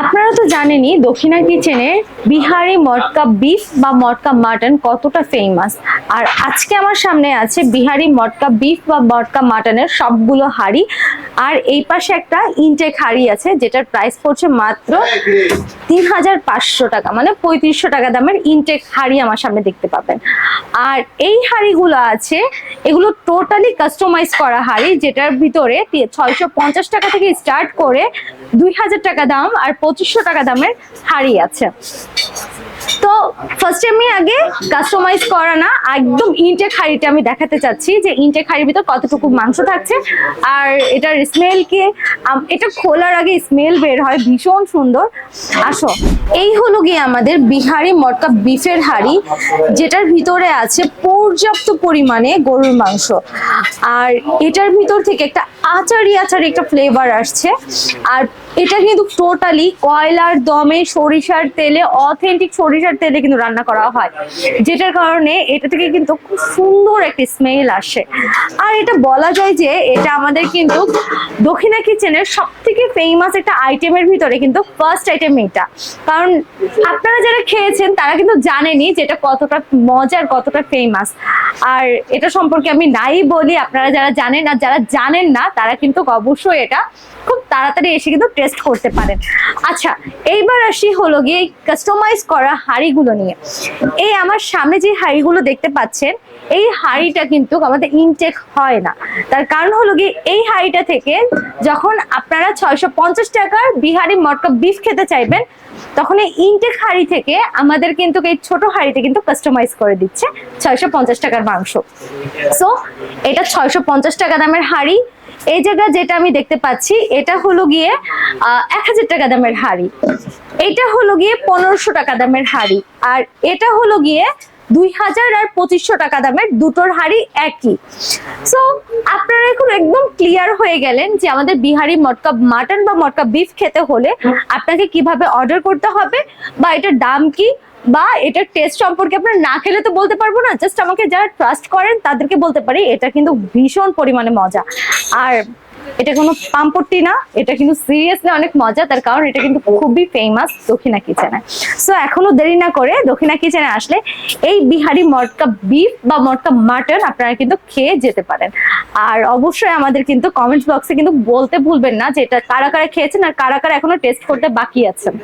আপনারা তো জানেনই দক্ষিণা কিচেনে বিহারি মটকা বিফ বা মটকা মাটন কতটা ফেমাস আর আজকে আমার সামনে আছে বিহারি মটকা বিফ বা মটকা মাটনের সবগুলো হাড়ি। আর এই পাশে একটা ইনটেক হাড়ি আছে যেটার প্রাইস পড়ছে মাত্র তিন হাজার পাঁচশো টাকা মানে পঁয়ত্রিশশো টাকা দামের ইনটেক হাড়ি আমার সামনে দেখতে পাবেন। আর এই হাড়িগুলো আছে এগুলো টোটালি কাস্টমাইজ করা হাড়ি যেটার ভিতরে ছয়শো পঞ্চাশ টাকা থেকে স্টার্ট করে দুই হাজার টাকা দাম আর পঁচিশশো টাকা দামের হাড়ি আছে। তো ফার্স্ট আমি আগে কাস্টমাইজ করা না, একদম ইনটেক হাঁড়িটা আমি দেখাতে চাচ্ছি যে ইনটেক হাঁড়ির ভিতর কতটুকু মাংস থাকছে। আর এটার স্মেল কি এটা খোলার আগে স্মেল বের হয়, ভীষণ সুন্দর। আসো, এই হলো গিয়ে আমাদের বিহারি মটকা বিফের হাঁড়ি, যেটার ভিতরে আছে পর্যাপ্ত পরিমাণে গরুর মাংস। আর এটার ভিতর থেকে একটা আচারি আচারি একটা ফ্লেভার আসছে। আর এটা কিন্তু টোটালি কয়লার দমে সরিষার তেলে অথেন্টিক সরিষার তেলে কিন্তু রান্না করা হয়। যেটার কারণে এটা থেকে কিন্তু খুব সুন্দর একটা স্মেল আসে। আর এটা বলা যায় যে এটা আমাদের কিন্তু দক্ষিণা কিচেনের সব থেকে ফেমাস একটা আইটেমের ভিতরে কিন্তু ফার্স্ট আইটেম এটা। কারণ আপনারা যারা খেয়েছেন, তারা কিন্তু জানেনই যে এটা কতটা মজার, কতটা ফেমাস আর এটা সম্পর্কে আমি নাই বলি, আপনারা যারা জানেন আর যারা জানেন না, তারা কিন্তু অবশ্যই এটা খুব তাড়াতাড়ি এসে কিন্তু টেস্ট করতে পারেন। আচ্ছা এইবার আসি হলো গিয়ে কাস্টমাইজ করা হাঁড়িগুলো নিয়ে। এই আমার সামনে যে হাঁড়িগুলো দেখতে পাচ্ছেন, এই হাঁড়িটা কিন্তু আমাদের ইনটেক হয় না। তার কারণ হলো গিয়ে এই হাঁড়িটা থেকে যখন আপনারা ছয়শো পঞ্চাশ টাকার বিহারি মটকা বিফ খেতে চাইবেন, তখন এই ইনটেক হাঁড়ি থেকে আমাদের কিন্তু এই ছোট হাঁড়িতে কিন্তু কাস্টমাইজ করে দিচ্ছে ছয়শো পঞ্চাশ টাকার মাংস। সো এটা ছয়শো পঞ্চাশ টাকা দামের হাঁড়ি এই জায়গায় যেটা আমি দেখতে পাচ্ছি, এটা হলো গিয়ে এক হাজার টাকা দামের হাঁড়ি। এটা হলো গিয়ে পনেরোশো টাকা দামের হাঁড়ি। আর এটা হলো গিয়ে দুই হাজার আর পঁচিশশো টাকা দামের দুটোর হাঁড়ি একই। সো আপনারা এখন একদম ক্লিয়ার হয়ে গেলেন যে আমাদের বিহারি মটকা মাটন বা মটকা বিফ খেতে হলে আপনাকে কীভাবে অর্ডার করতে হবে বা এটার দাম কি বা এটার টেস্ট সম্পর্কে আপনারা না খেলে তো বলতে পারব না জাস্ট আমাকে যারা ট্রাস্ট করেন তাদেরকে বলতে পারি, এটা কিন্তু ভীষণ পরিমাণে মজা। আর এটা কোনো পাম্পটি না, এটা কিন্তু সিরিয়াসলি অনেক মজা, তার কারণ এটা কিন্তু খুবই ফেমাস দক্ষিণা কিচেনে। সো এখনও দেরি না করে দক্ষিণা কিচেনে আসলে এই বিহারি মটকা বিফ বা মটকা মাটন আপনারা কিন্তু খেয়ে যেতে পারেন। আর অবশ্যই আমাদের কিন্তু কমেন্টস বক্সে কিন্তু বলতে ভুলবেন না যে এটা কারা কারা খেয়েছেন আর কারা কারা এখনও টেস্ট করতে বাকি আছেন।